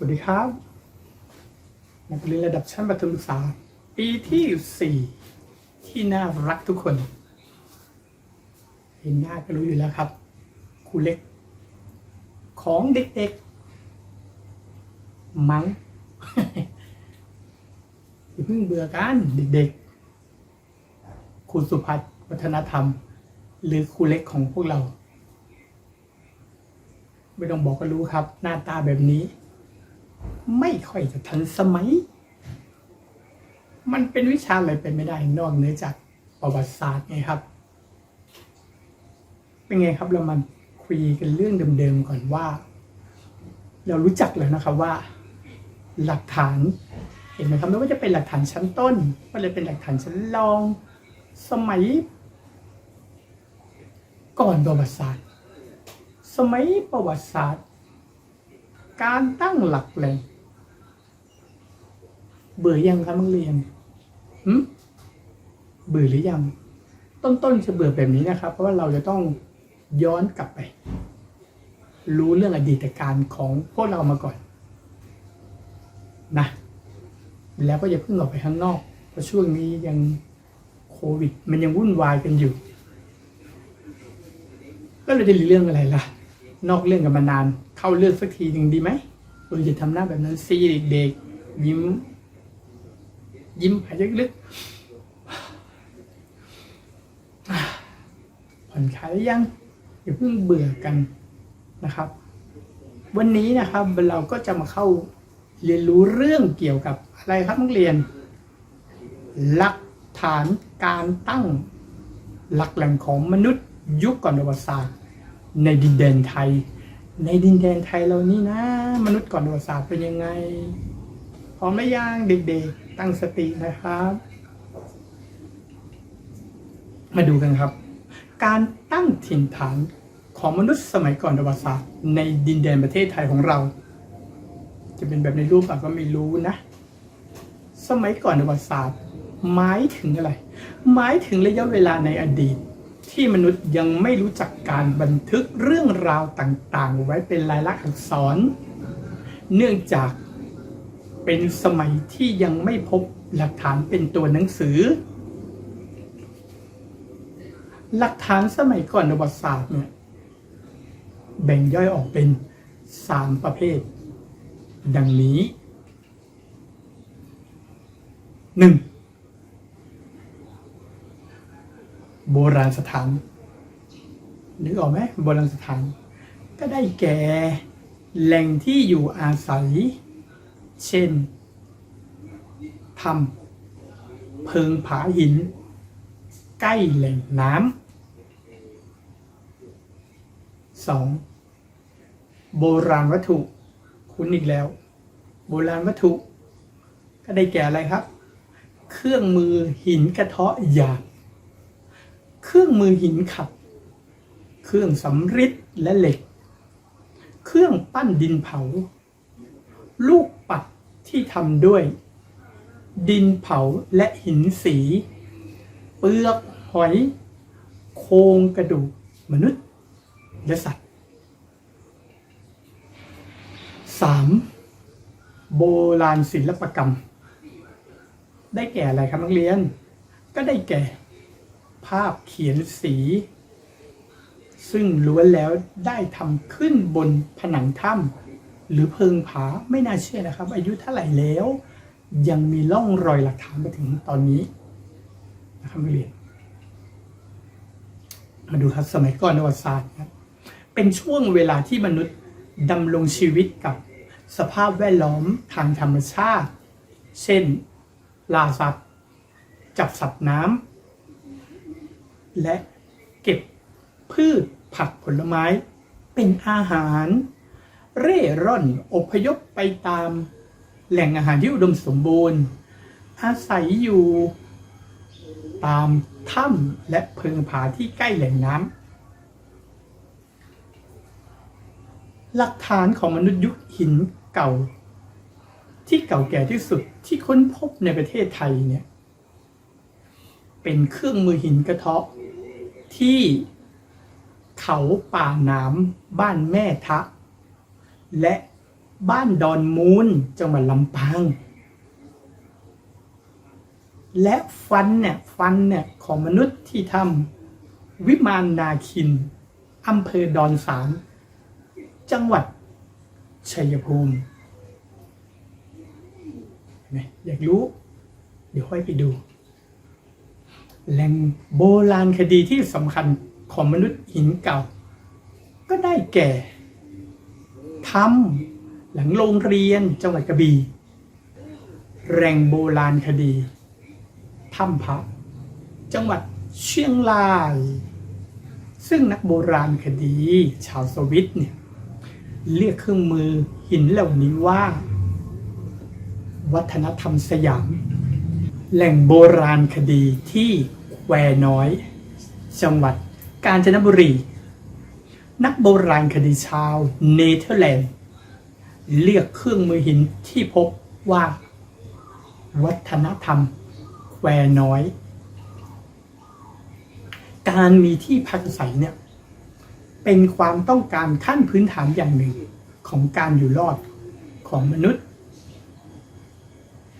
สวัสดีครับ นักเรียนระดับชั้นประถมศึกษา ปีที่สี่ที่น่ารักทุกคน เห็นหน้าก็รู้อยู่แล้วครับครูเล็ก ของเด็กๆ มั้งอย่าเพิ่งเบื่อกันเด็กๆครูสุพัฒน์วัฒนธรรม หรือครูเล็กของพวกเรา ไม่ต้องบอกก็รู้ครับ หน้าตาแบบนี้ ไม่ค่อยจะทันสมัย มันเป็นวิชาอะไรเป็นไม่ได้นอกเหนือจากประวัติศาสตร์ไงครับ เป็นไงครับเรามาคุยกันเรื่องเดิมๆก่อนว่า เรารู้จักแล้วนะครับว่า หลักฐานเห็นไหมครับไม่ว่าจะเป็นหลักฐานชั้นต้นว่าจะเป็นหลักฐานชั้นรอง สมัย ก่อนประวัติศาสตร์ สมัยประวัติศาสตร์ การตั้งหลักแหล่ง เบื่อยังครับนักเรียนหืมเบื่อหรือยัง ต้นๆจะเบื่อแบบนี้นะครับ เพราะว่าเราจะต้องย้อนกลับไป รู้เรื่องอดีตการของพวกเรามาก่อน นะ แล้วก็อย่าเพิ่งออกไปข้างนอก เพราะช่วงนี้ยังโควิด มันยังวุ่นวายกันอยู่ ก็เลยจะเรื่องอะไรล่ะ นอกเรื่องกันมานาน เข้าเรื่องสักทีหนึ่งดีไหมเออจะทำหน้าแบบนั้นซีเด็กๆยิ้ม ยิ้มหายใจลึกผ่อนคลายหรือยังอย่าเพิ่งเบื่อกันนะครับ วันนี้นะครับเราก็จะมาเข้าเรียนรู้เรื่องเกี่ยวกับอะไรครับนักเรียน หลักฐานการตั้งหลักแหล่งของมนุษย์ยุคก่อนประวัติศาสตร์ ในดินแดนไทย ในดินแดนไทยเรานี่นะ มนุษย์ก่อนประวัติศาสตร์เป็นยังไงพร้อมไหมยังเด็กๆ ตั้งสตินะครับ มาดูกันครับ การตั้งถิ่นฐานของมนุษย์สมัยก่อนประวัติศาสตร์ในดินแดนประเทศไทยของเรา จะเป็นแบบในรูปอะก็ไม่รู้นะ สมัยก่อนประวัติศาสตร์ หมายถึงอะไร หมายถึงระยะเวลาในอดีต ที่มนุษย์ยังไม่รู้จักการบันทึกเรื่องราวต่างๆ ไว้เป็นลายลักษณ์อักษร เนื่องจาก เป็นสมัยที่ยังไม่พบหลักฐานเป็นตัวหนังสือ หลักฐานสมัยก่อนประวัติศาสตร์เนี่ยแบ่งย่อยออกเป็นสามประเภท ดังนี้หนึ่งโบราณสถานนึกออกไหมโบราณสถาน ก็ได้แก่แหล่งที่อยู่อาศัย เช่นถ้ำเพิงผาหิน ใกล้แหล่งน้ำสองโบราณวัตถุ คุณอีกแล้ว โบราณวัตถุ ก็ได้แก่อะไรครับ เครื่องมือหินกระเทาะหยาบเครื่องมือหินขัดเครื่องสำริดและเหล็ก เครื่องปั้นดินเผา ลูก ที่ทำด้วย ดินเผาและหินสี เปลือกหอย โครงกระดูกมนุษย์และสัตว์ 3. โบราณศิลปกรรม ได้แก่อะไรครับนักเรียน ก็ได้แก่ ภาพเขียนสี ซึ่งล้วนแล้วได้ทำขึ้นบนผนังถ้ำ หรือเพิงผาไม่น่าเชื่อนะครับ อายุเท่าไหร่แล้ว ยังมีร่องรอยหลักฐานมาถึงตอนนี้นะครับนักเรียนมาดูครับสมัยก่อนประวัติศาสตร์ครับเป็นช่วงเวลาที่มนุษย์ดำรงชีวิตกับสภาพแวดล้อมทางธรรมชาติ เช่นล่าสัตว์ จับสัตว์น้ำและเก็บพืชผักผลไม้ เป็นอาหาร เร่ร่อนอพยพไปตามแหล่งอาหารที่อุดมสมบูรณ์ อาศัยอยู่ตามถ้ำและเพิงผาที่ใกล้แหล่งน้ำหลักฐานของมนุษย์ยุคหินเก่า ที่เก่าแก่ที่สุดที่ค้นพบในประเทศไทยเนี่ยเป็นเครื่องมือหินกระเทาะ ที่เขาป่าน้ำบ้านแม่ทะ และบ้านดอนมูลจังหวัดลำปาง และฟันเนี่ยฟันเนี่ยของมนุษย์ที่ทำวิมานนาคินอำเภอดอนสามจังหวัดชัยภูมิอยากรู้ เดี๋ยวค่อยไปดู แหล่งโบราณคดีที่สำคัญของมนุษย์หินเก่า ก็ได้แก่ ถ้ำหลังโรงเรียนจังหวัดกระบี่แหล่งโบราณคดีถ้ำพระจังหวัดเชียงราย ซึ่งนักโบราณคดี ชาวสวิตเนี่ยเรียกเครื่องมือหินเหล่านี้ว่า วัฒนธรรมสยาม แหล่งโบราณคดีที่แควน้อย จังหวัดกาญจนบุรี นักโบราณคดีชาวเนเธอร์แลนด์ เรียกเครื่องมือหินที่พบว่า วัฒนธรรมแควน้อย การมีที่พักอาศัยเนี่ย เป็นความต้องการขั้นพื้นฐานอย่างหนึ่งของการอยู่รอดของมนุษย์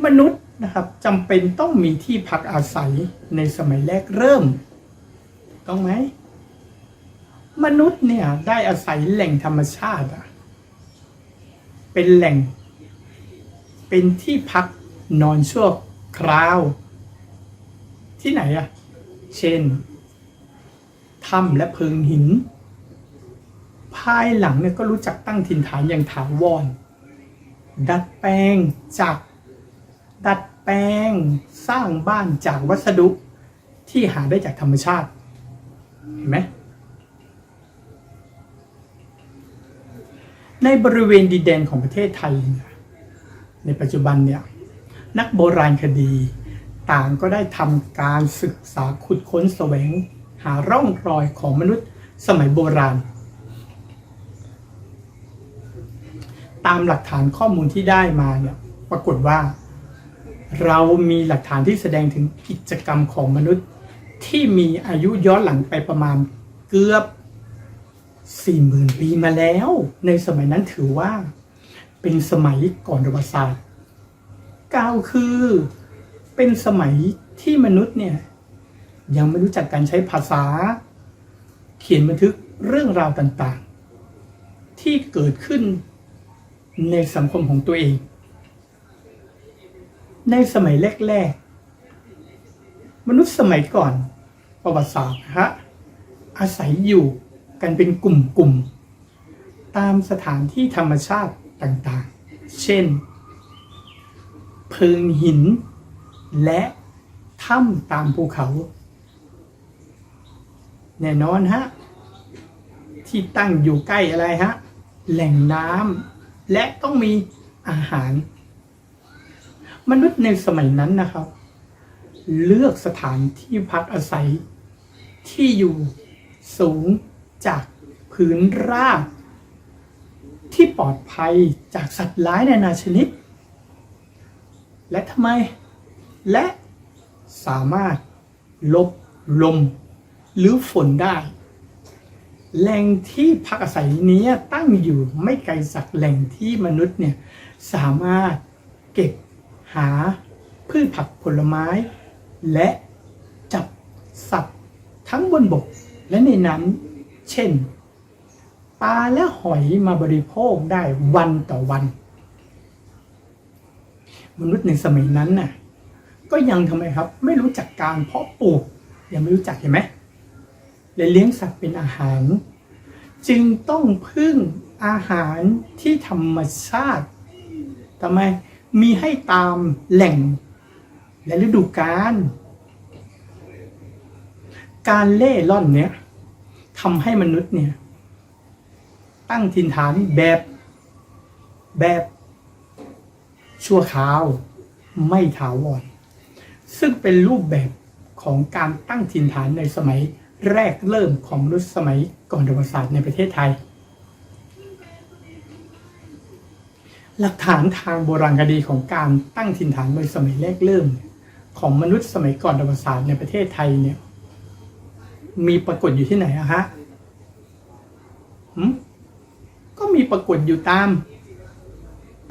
มนุษย์นะครับจำเป็นต้องมีที่พักอาศัยในสมัยแรกเริ่ม ต้องไหม มนุษย์เนี่ยได้อาศัยแหล่งธรรมชาติ เป็นแหล่ง เป็นที่พักนอนชั่วคราว ที่ไหนอะเช่นถ้ำและเพิงหิน ภายหลังเนี่ยก็รู้จักตั้งถิ่นฐานอย่างถาวร ดัดแปลงจาก ดัดแปลงสร้างบ้านจากวัสดุที่หาได้จากธรรมชาติ เห็นไหม ในบริเวณดินแดนของประเทศไทยเนี่ยในปัจจุบันเนี่ยนักโบราณคดีต่างก็ได้ทำการศึกษาขุดค้นแสวงหาร่องรอยของมนุษย์สมัยโบราณ ตามหลักฐานข้อมูลที่ได้มาเนี่ยปรากฏว่า เรามีหลักฐานที่แสดงถึงกิจกรรมของมนุษย์ที่มีอายุย้อนหลังไปประมาณเกือบ สี่หมื่นปีมาแล้ว ในสมัยนั้นถือว่า เป็นสมัยก่อนประวัติศาสตร์กล่าวคือ เป็นสมัยที่มนุษย์เนี่ย ยังไม่รู้จักการใช้ภาษา เขียนบันทึกเรื่องราวต่างๆ ที่เกิดขึ้นในสังคมของตัวเอง ในสมัยแรกๆ มนุษย์สมัยก่อนประวัติศาสตร์ฮะอาศัยอยู่ กันเป็นกลุ่มๆ ตามสถานที่ธรรมชาติต่างๆ เช่น เพิงหิน และถ้ำตามภูเขา แน่นอนฮะ ที่ตั้งอยู่ใกล้อะไรฮะ แหล่งน้ำและต้องมีอาหาร มนุษย์ในสมัยนั้นนะครับ เลือกสถานที่พักอาศัยที่อยู่สูง จากพื้นราบที่ปลอดภัยจากสัตว์ร้ายนานาชนิด และทำไม และสามารถลบลม หรือฝนได้ แหล่งที่พักอาศัยนี้ตั้งอยู่ไม่ไกลจากแหล่งที่มนุษย์เนี่ยสามารถเก็บหาพืชผักผลไม้ และจับสัตว์ทั้งบนบกและในน้ำ เช่น ปลาและหอยมาบริโภคได้วันต่อวัน มนุษย์ในสมัยนั้นน่ะก็ยังทำไมครับ ไม่รู้จักการเพาะปลูก ยังไม่รู้จักเห็นไหมเลยเลี้ยงสัตว์เป็นอาหาร จึงต้องพึ่งอาหารที่ธรรมชาติทำไมมีให้ตามแหล่งและฤดูกาลการเล่ร่อนเนี้ย ทำให้มนุษย์เนี่ย ตั้งถิ่นฐานแบบแบบชั่วคราวไม่ถาวร ซึ่งเป็นรูปแบบของการตั้งถิ่นฐานในสมัยแรกเริ่มของมนุษย์สมัยก่อนประวัติศาสตร์ในประเทศไทย หลักฐานทางโบราณคดีของการตั้งถิ่นฐานในสมัยแรกเริ่ม ของมนุษย์สมัยก่อนประวัติศาสตร์ในประเทศไทยเนี่ย มีปรากฏอยู่ที่ไหนอะฮะหืมก็มีปรากฏอยู่ตาม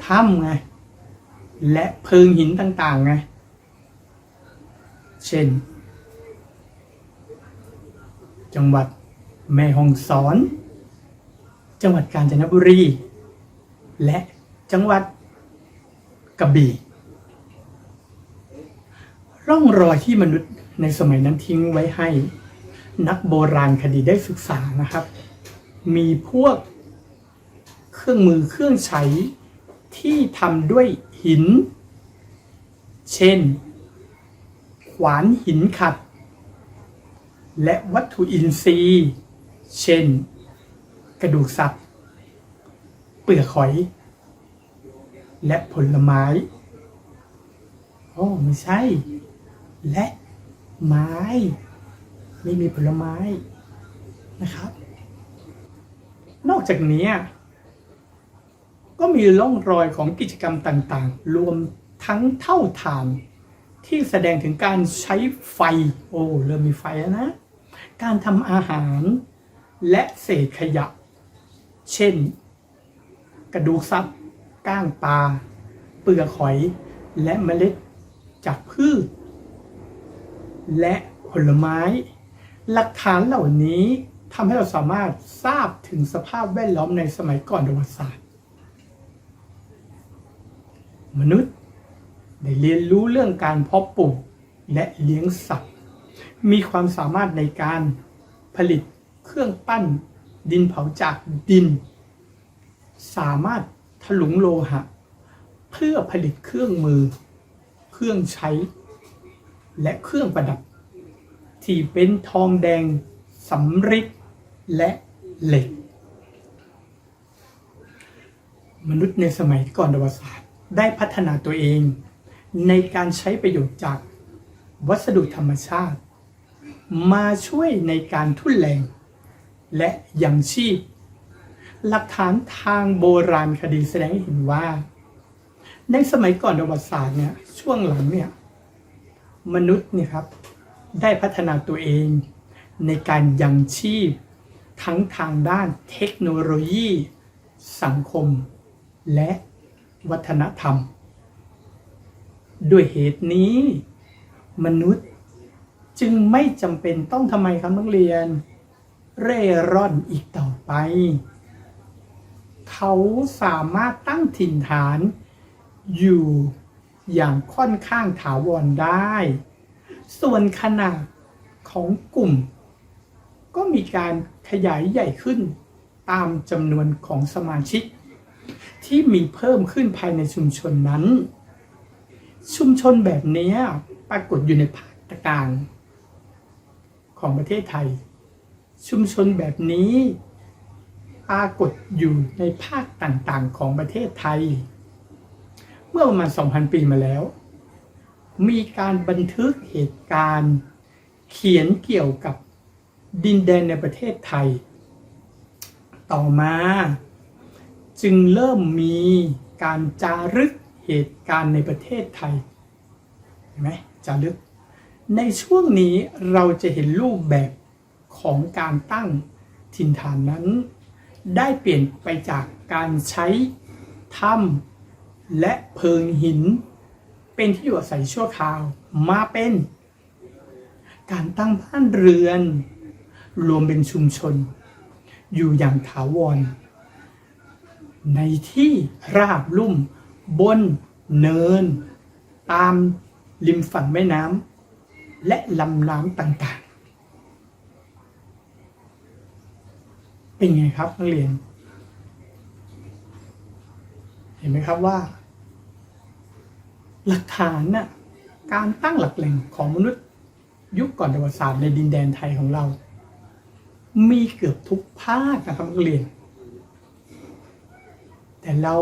ถ้ำไง และเพิงหินต่างๆไง เช่น จังหวัดแม่ฮ่องสอน จังหวัดกาญจนบุรี และจังหวัดกระบี่ร่องรอยที่มนุษย์ในสมัยนั้นทิ้งไว้ให้ นักโบราณคดีได้ศึกษานะครับ มีพวกเครื่องมือเครื่องใช้ที่ทำด้วยหิน เช่น ขวานหินขัด และวัตถุอินทรีย์ เช่น กระดูกสัตว์ เปลือกหอย และผลไม้โอ้ไม่ใช่ และไม้ ไม่มีผลไม้นะครับ นอกจากนี้ ก็มีร่องรอยของกิจกรรมต่างๆ รวมทั้งเท่าฐานที่แสดงถึงการใช้ไฟ โอ้เริ่มมีไฟแล้วนะ การทำอาหารและเศษขยะ เช่น กระดูกสัตว์ก้างปลา เปลือกหอย และเมล็ดจากพืช และผลไม้ หลักฐานเหล่านี้ทำให้เราสามารถทราบถึงสภาพแวดล้อมในสมัยก่อนประวัติศาสตร์ มนุษย์ได้เรียนรู้เรื่องการเพาะปลูกและเลี้ยงสัตว์ มีความสามารถในการผลิตเครื่องปั้นดินเผาจากดิน สามารถถลุงโลหะ เพื่อผลิตเครื่องมือ เครื่องใช้ และเครื่องประดับ ที่เป็นทองแดงสำริดและเหล็ก มนุษย์ในสมัยก่อนประวัติศาสตร์ได้พัฒนาตัวเอง ในการใช้ประโยชน์จากวัสดุธรรมชาติ มาช่วยในการทุ่นแรง และยังชีพ หลักฐานทางโบราณคดีแสดงให้เห็นว่า ในสมัยก่อนประวัติศาสตร์เนี่ยช่วงหลังเนี่ยมนุษย์เนี่ยครับ ได้พัฒนาตัวเอง ในการยังชีพ ทั้งทางด้านเทคโนโลยี สังคม และวัฒนธรรม ด้วยเหตุนี้ มนุษย์จึงไม่จำเป็นต้องทำไมครับนักเรียน เร่ร่อนอีกต่อไป เขาสามารถตั้งถิ่นฐานอยู่อย่างค่อนข้างถาวรได้ ส่วนขนาดของกลุ่ม ก็มีการขยายใหญ่ขึ้นตามจำนวนของสมาชิก ที่มีเพิ่มขึ้นภายในชุมชนนั้น ชุมชนแบบนี้ปรากฏอยู่ในภาคกลางของประเทศไทย ชุมชนแบบนี้ปรากฏอยู่ในภาคต่างๆของประเทศไทย เมื่อประมาณ 2,000 ปีมาแล้ว มีการบันทึกเหตุการณ์ เขียนเกี่ยวกับดินแดนในประเทศไทย ต่อมา จึงเริ่มมีการจารึกเหตุการณ์ในประเทศไทยเห็นไหมจารึก ในช่วงนี้เราจะเห็นรูปแบบของการตั้งถิ่นฐานนั้น ได้เปลี่ยนไปจากการใช้ถ้ำและเพิงหิน เป็นที่อยู่อาศัยชั่วคราว มาเป็น การตั้งบ้านเรือน รวมเป็นชุมชน อยู่อย่างถาวร ในที่ราบลุ่ม บน เนิน ตามริมฝั่งแม่น้ำและลำน้ำต่างๆ เป็นไงครับนักเรียน เห็นไหมครับว่า หลักฐานน่ะการตั้งหลักแหล่งของมนุษย์ยุคก่อนประวัติศาสตร์ในดินแดนไทยของเรา มีเกือบทุกภาคนะครับนักเรียน แต่เรา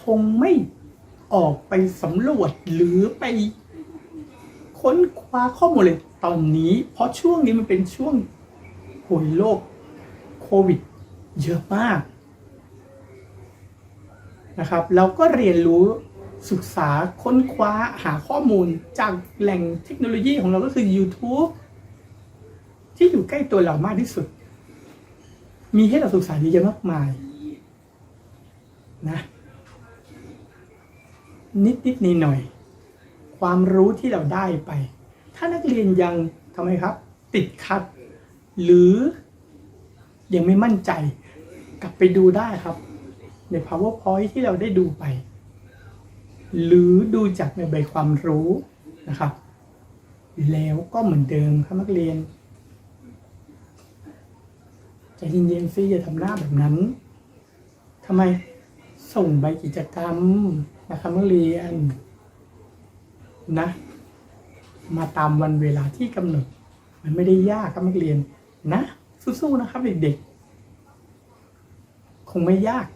คงไม่ออกไปสำรวจหรือไปค้นคว้าข้อมูลเลยตอนนี้ เพราะช่วงนี้มันเป็นช่วงโหยโรคโควิด เยอะมากนะครับ เราก็เรียนรู้ ศึกษาค้นคว้าหาข้อมูลจากแหล่งเทคโนโลยีของเราก็คือ YouTube ที่อยู่ใกล้ตัวเรามากที่สุด มีให้เราศึกษาเยอะแยะมากมายนะ นิดนิดๆหน่อย ความรู้ที่เราได้ไป ถ้านักเรียนยังทำไมครับ ติดขัด หรือยังไม่มั่นใจ กลับไปดูได้ครับ ใน powerpoint ที่เราได้ดูไป หรือดูจากในใบความรู้นะครับ แล้วก็เหมือนเดิมครับนักเรียนใจเย็นๆซิอย่าทำหน้าแบบนั้นทำไมส่งใบกิจกรรมนะครับนักเรียนนะ มาตามวันเวลาที่กำหนด มันไม่ได้ยากครับนักเรียนนะ สู้ๆนะครับเด็กๆ คงไม่ยาก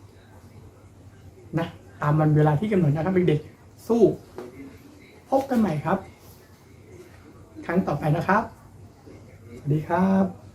ตามวันเวลาที่กำหนดนะครับเด็กๆสู้ พบกันใหม่ครับ ครั้งต่อไปนะครับ สวัสดีครับ